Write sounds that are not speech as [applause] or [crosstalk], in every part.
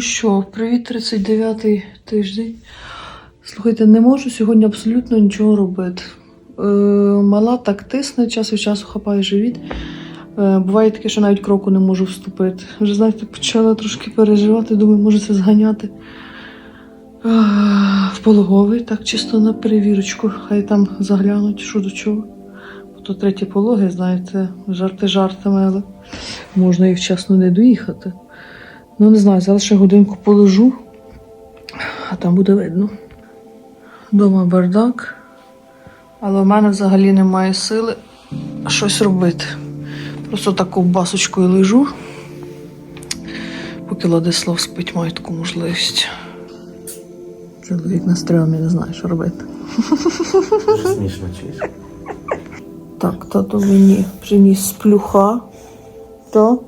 Що, привіт, 39-й тиждень. Слухайте, не можу сьогодні абсолютно нічого робити. Е, мала так тисне, час від часу хапає живіт. Е, буває таке, що навіть кроку не можу вступити. Вже знаєте, почала трошки переживати, думаю, може це зганяти. Е, в пологовий, так чисто на перевірочку. Хай там заглянуть, що до чого. Бо то треті пологи, знаєте, жарти жартами, але можна і вчасно не доїхати. Ну, не знаю, зараз ще годинку полежу, а там буде видно. Дома бардак, але в мене взагалі немає сили щось робити. Просто так ковбасочкою лежу. Поки Владислав спить, маю таку можливість. Чоловік на стрьомі не знає, що робити. Смішно чуєш. Так, тато мені приніс плюха. То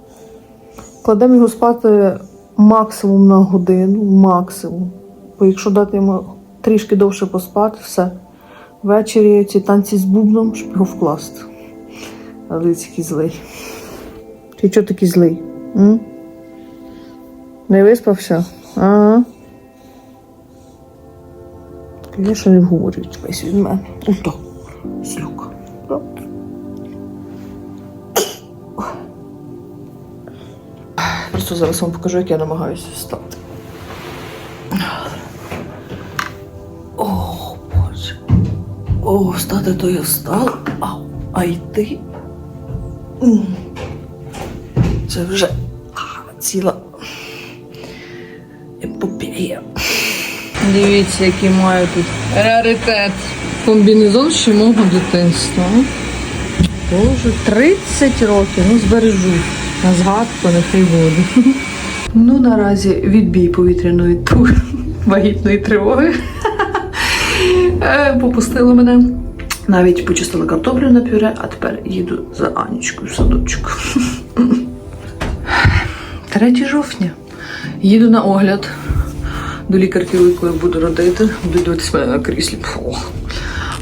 кладемо його спати максимум на годину, максимум. Бо якщо дати йому трішки довше поспати, все. Ввечері ці танці з бубном, щоб його вкласти. Але такий злий. Ти чого такий злий? М? Не виспався? Ага. Звісно, не вговорюють весь від мене. Ото. Слюка. Просто зараз вам покажу, як я намагаюся встати. О, Боже. О, встати то я встала, а, а йти. Це вже ціла епопея. Дивіться, який маю тут раритет. Комбінезон ще мого дитинства. Боже, 30 років, ну збережу. На згадку, нехай буде. Ну, наразі відбій повітряної тур вагітної тривоги. Е, Попустили мене. Навіть почистила картоплю на пюре, а тепер їду за Анічкою в садочок. 3 жовтня. Їду на огляд до лікарки, якої буду родити. Буду дивитися мене на кріслі.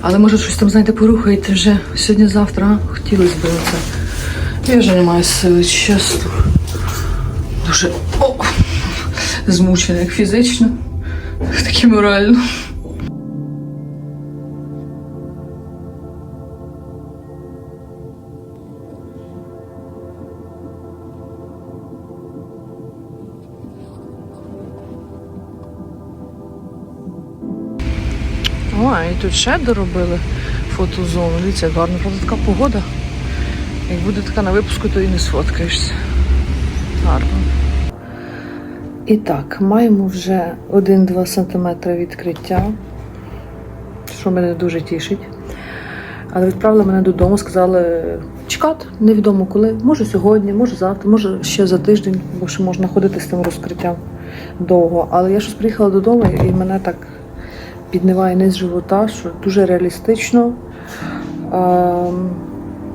Але може щось там, знаєте, порухаєте вже сьогодні-завтра. Хотілося б це. Я вже не маю сили, чесно. Дуже о, змучена як фізично, так і морально. О, і тут ще доробили фотозону. Дивіться, як гарно. Правда, така погода. Як буде така на випуску, то і не сфоткаєшся. Гарно. І так, маємо вже 1-2 см відкриття, що мене дуже тішить. Але відправили мене додому, сказали чекати, невідомо коли. Може сьогодні, може завтра, може ще за тиждень, бо ще можна ходити з тим розкриттям довго. Але я щось приїхала додому і мене так підниває низ живота, що дуже реалістично, ем,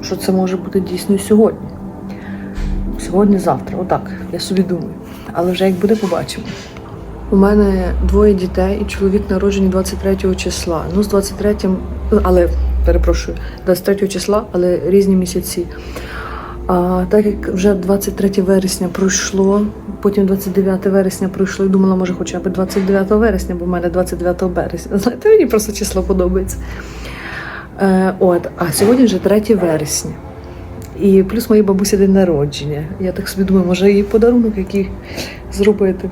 що це може бути дійсно сьогодні. Сьогодні-завтра, отак, я собі думаю. Але вже як буде, побачимо. У мене двоє дітей, і чоловік народжений 23 числа. Ну, з 23, але перепрошую, 23 числа, але різні місяці. А так як вже 23 вересня пройшло, потім 29 вересня пройшло, і думала, може, хоча б 29 вересня, бо в мене 29 березня. Знаєте, мені просто число подобається. Е, от, а сьогодні вже 3 вересня. І плюс моїй бабусі день народження. Я так собі думаю, може їй подарунок який зробити.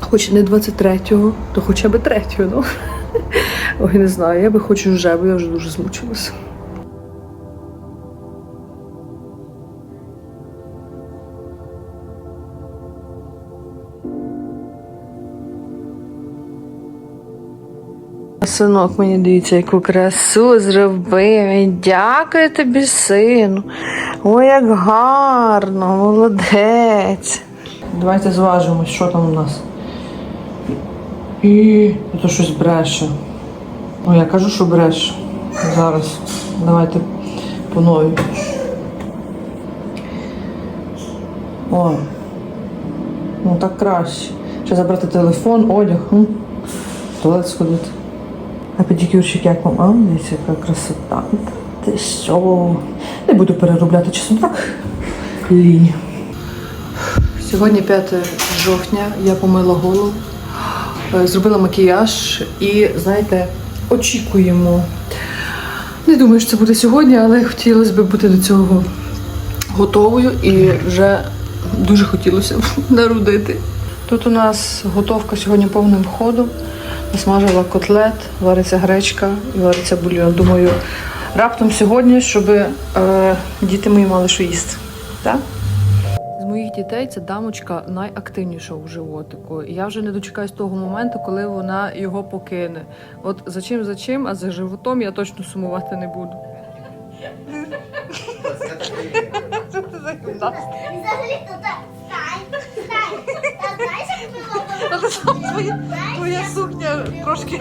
Хоч не 23-го, то хоча б 3-го. Ну. [laughs] Ой, не знаю, я би хочу вже, бо я вже дуже змучилася. Синок мені дивіться, яку красу зробив. Дякую тобі, сину. Ой, як гарно, молодець. Давайте зважимось, що там у нас. І то щось бреше. Ой, я кажу, що бреше. Зараз. Давайте по. Ой. Ну так краще. Ще забрати телефон, одяг. Туалет сходити. А педикюрчик як вам? А, дивіться, яка красота. Ти що? Не буду переробляти часом так. Лінь. Сьогодні 5 жовтня. Я помила голову, е, зробила макіяж і, знаєте, очікуємо. Не думаю, що це буде сьогодні, але хотілося б бути до цього готовою і вже дуже хотілося б [laughs] народити. Тут у нас готовка сьогодні повним ходом. Насмажила котлет, вариться гречка і вариться бульйон. Думаю, раптом сьогодні, щоб е, діти мої мали що їсти. Так? З моїх дітей ця дамочка найактивніша у животику. Я вже не дочекаюсь того моменту, коли вона його покине. От за чим за чим, а за животом я точно сумувати не буду. Взагалі то так. Ми робимо? Твоя сукня трошки.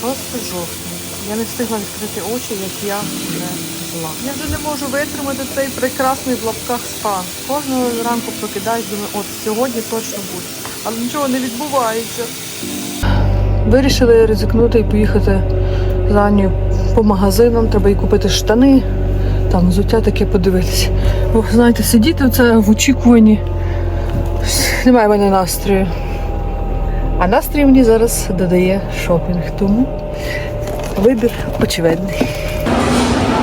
6 жовтня. Я не встигла відкрити очі, як я вже зла. Я вже не можу витримати цей прекрасний в лапках спа. Кожного ранку прокидаюсь, думаю, от сьогодні точно буде. Але нічого не відбувається. Вирішили ризикнути і поїхати з Анею по магазинам. Треба їй купити штани, там взуття таке подивитися. Бо знаєте, сидіти це в очікуванні. Немає в мене настрою. А настрій мені зараз додає шопінг, тому вибір очевидний.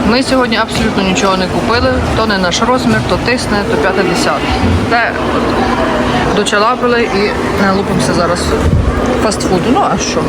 Ми сьогодні абсолютно нічого не купили. То не наш розмір, то тисне, то 50. Те дочалапили і налупимося зараз фастфуду. Ну а що?